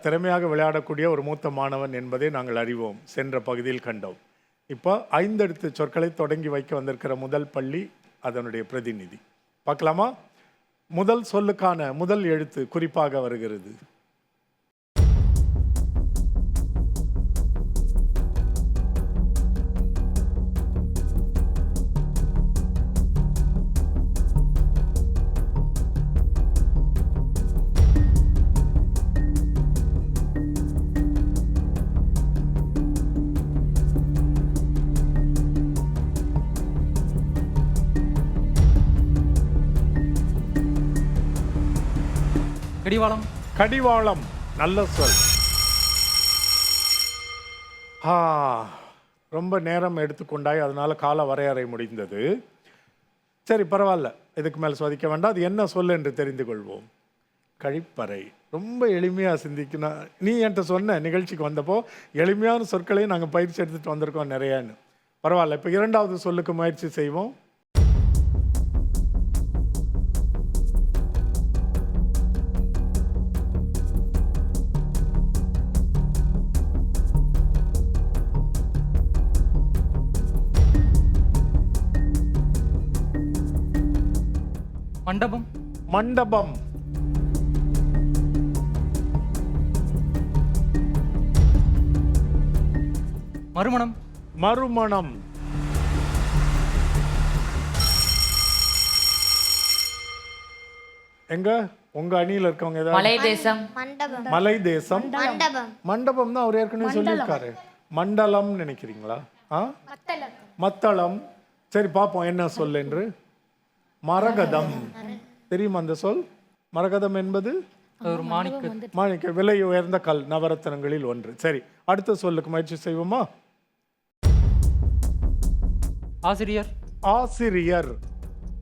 திறமையாக விளையாடக்கூடிய ஒரு மூத்த மாணவன் என்பதை நாங்கள் அறிவோம். சென்ற பகுதியில் கண்டோம். இப்போ ஐந்தெடுத்து சொற்களை தொடங்கி வைக்க வந்திருக்கிற முதல் பள்ளி அதனுடைய பிரதிநிதி. பார்க்கலாமா? முதல் சொல்லுக்கான முதல் எழுத்து குறிப்பாக வருகிறது. கடிவாளம். கடிவாளம். நல்ல சொல். ஆ ரொம்ப நேரம் எடுத்துக்கொண்டாய். அதனால கால வரையறை முடிந்தது. சரி பரவாயில்ல. இதுக்கு மேல் சோதிக்க வேண்டாம். அது என்ன சொல் என்று தெரிந்து கொள்வோம். கழிப்பறை. ரொம்ப எளிமையாக சிந்திக்கணும். நீ என்கிட்ட சொன்ன நிகழ்ச்சிக்கு வந்தப்போ எளிமையான சொற்களையும் நாங்கள் பயிற்சி எடுத்துகிட்டு வந்திருக்கோம் நிறையான்னு. பரவாயில்ல. இப்போ இரண்டாவது சொல்லுக்கு முயற்சி செய்வோம். மண்டபம். மண்டபம். மறுமணம். மறுமணம். எங்க? உங்க அணியில இருக்கவங்க ஏதாவது? மலை தேசம். மண்டபம். மலை தேசம். மண்டபம். மண்டபம் தான் அவர் ஏற்கனவே சொல்லியிருக்காரு. மண்டலம் நினைக்கிறீங்களா? ஆ? மத்தளம். சரி பார்ப்போம் என்ன சொல் என்று மரகதம். தெரியுமா அந்த சொல்? மரகதம் என்பது? ஒரு மாணிக்க மாணிக்க விலை உயர்ந்த கல் நவரத்தனங்களில் ஒன்று. சரி அடுத்த சொல்லுக்கு முயற்சி செய்வோமா? ஆசிரியர். ஆசிரியர்.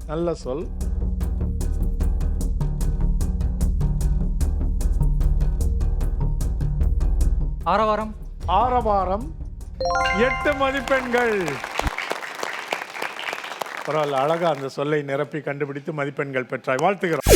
நல்ல சொல். ஆரவாரம். ஆரவாரம். எட்டு மதிப்பெண்கள். பரவாயில்ல அழகா அந்த சொல்லை நிரப்பி கண்டுபிடித்து மதிப்பெண்கள் பெற்றாய். வாழ்த்துகிறோம்.